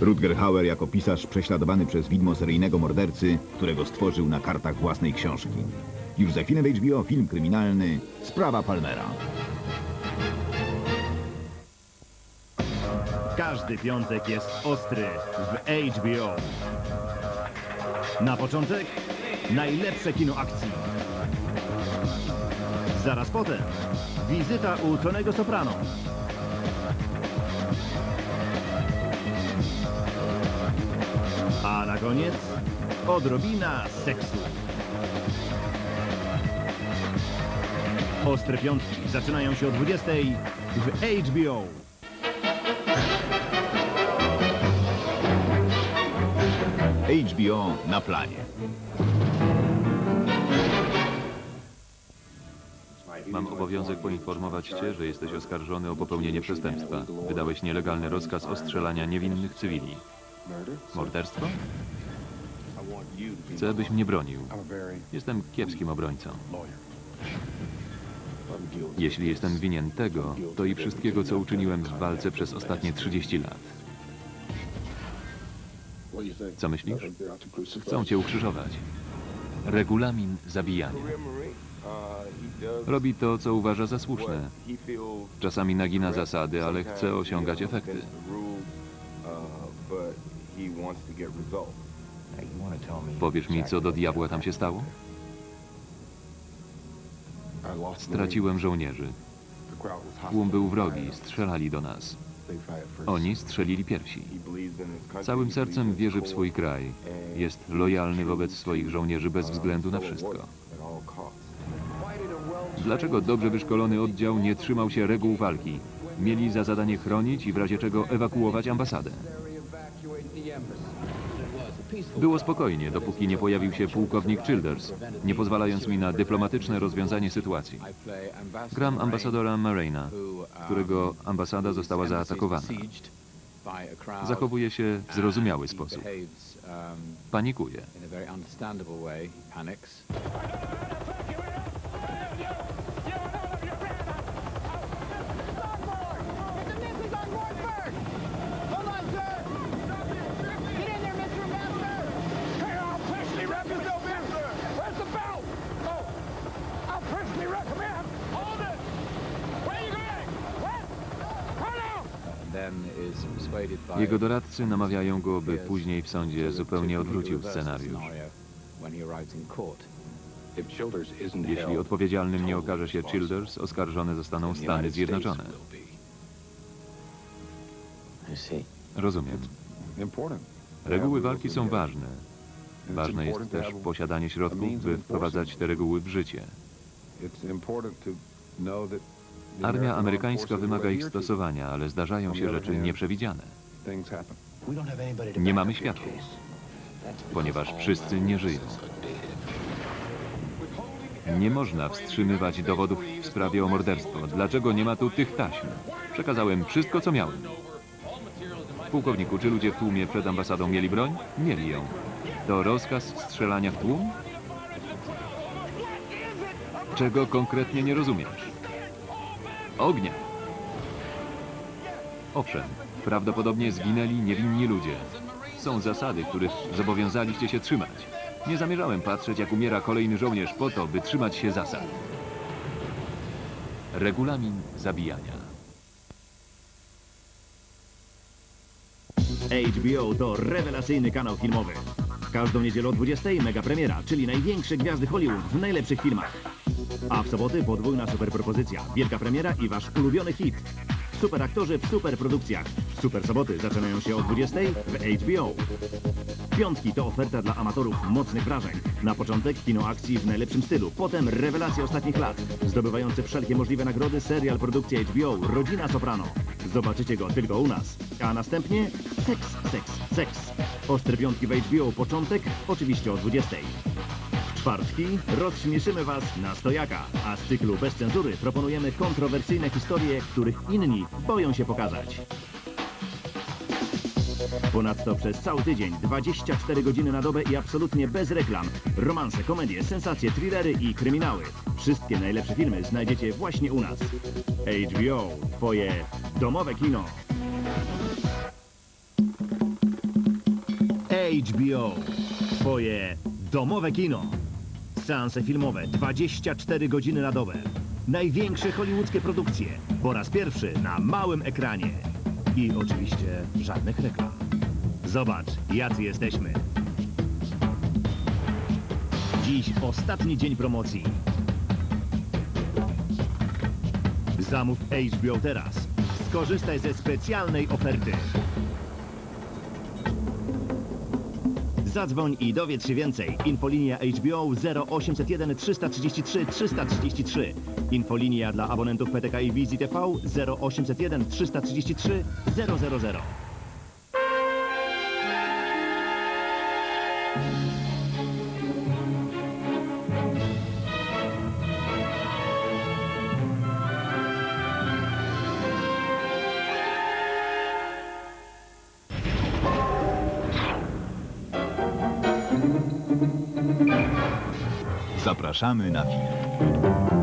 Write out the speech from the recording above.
Rutger Hauer jako pisarz prześladowany przez widmo seryjnego mordercy, którego stworzył na kartach własnej książki. Już za chwilę w HBO film kryminalny Sprawa Palmera. Każdy piątek jest ostry w HBO. Na początek najlepsze kino akcji. Zaraz potem wizyta u Tonego Soprano. A na koniec odrobina seksu. Ostre piątki zaczynają się o 20 w HBO. HBO na planie. Mam obowiązek poinformować cię, że jesteś oskarżony o popełnienie przestępstwa. Wydałeś nielegalny rozkaz ostrzelania niewinnych cywili. Morderstwo? Chcę, byś mnie bronił. Jestem kiepskim obrońcą. Jeśli jestem winien tego, to i wszystkiego, co uczyniłem w walce przez ostatnie 30 lat. Co myślisz? Chcą cię ukrzyżować. Regulamin zabijania. Robi to, co uważa za słuszne. Czasami nagina zasady, ale chce osiągać efekty. Powiesz mi, co do diabła tam się stało? Straciłem żołnierzy. Tłum był wrogi, strzelali do nas. Oni strzelili pierwsi. Całym sercem wierzy w swój kraj. Jest lojalny wobec swoich żołnierzy bez względu na wszystko. Dlaczego dobrze wyszkolony oddział nie trzymał się reguł walki? Mieli za zadanie chronić i w razie czego ewakuować ambasadę. Było spokojnie, dopóki nie pojawił się pułkownik Childers, nie pozwalając mi na dyplomatyczne rozwiązanie sytuacji. Gram ambasadora Marina, którego ambasada została zaatakowana. Zachowuje się w zrozumiały sposób. Panikuje. Jego doradcy namawiają go, by później w sądzie zupełnie odwrócił scenariusz. Jeśli odpowiedzialnym nie okaże się Childers, oskarżone zostaną Stany Zjednoczone. Rozumiem. Reguły walki są ważne. Ważne jest też posiadanie środków, by wprowadzać te reguły w życie. Armia amerykańska wymaga ich stosowania, ale zdarzają się rzeczy nieprzewidziane. Nie mamy świadków, ponieważ wszyscy nie żyją. Nie można wstrzymywać dowodów w sprawie o morderstwo. Dlaczego nie ma tu tych taśm? Przekazałem wszystko, co miałem. Pułkowniku, czy ludzie w tłumie przed ambasadą mieli broń? Mieli ją. To rozkaz strzelania w tłum? Czego konkretnie nie rozumiesz? Ognia. Owszem, prawdopodobnie zginęli niewinni ludzie. Są zasady, których zobowiązaliście się trzymać. Nie zamierzałem patrzeć, jak umiera kolejny żołnierz po to, by trzymać się zasad. Regulamin zabijania. HBO to rewelacyjny kanał filmowy. Każdą niedzielę o 20 mega premiera, czyli największe gwiazdy Hollywood w najlepszych filmach. A w soboty podwójna super propozycja, wielka premiera i wasz ulubiony hit. Super aktorzy w super produkcjach. Super soboty zaczynają się o 20 w HBO. Piątki to oferta dla amatorów mocnych wrażeń. Na początek kino akcji w najlepszym stylu, potem rewelacje ostatnich lat. Zdobywający wszelkie możliwe nagrody serial produkcji HBO Rodzina Soprano. Zobaczycie go tylko u nas. A następnie seks, seks, seks. Ostre piątki w HBO początek, oczywiście o 20. Czwartki rozśmieszymy Was na stojaka, a z cyklu bez cenzury proponujemy kontrowersyjne historie, których inni boją się pokazać. Ponadto przez cały tydzień, 24 godziny na dobę i absolutnie bez reklam. Romanse, komedie, sensacje, thrillery i kryminały. Wszystkie najlepsze filmy znajdziecie właśnie u nas. HBO, Twoje domowe kino. HBO. Twoje domowe kino. Seanse filmowe 24 godziny na dobę. Największe hollywoodzkie produkcje. Po raz pierwszy na małym ekranie. I oczywiście żadnych reklam. Zobacz, jacy jesteśmy. Dziś ostatni dzień promocji. Zamów HBO teraz. Skorzystaj ze specjalnej oferty. Zadzwoń i dowiedz się więcej. Infolinia HBO 0801 333 333. Infolinia dla abonentów PTK i Wizji TV 0801 333 000. Zapraszamy na film.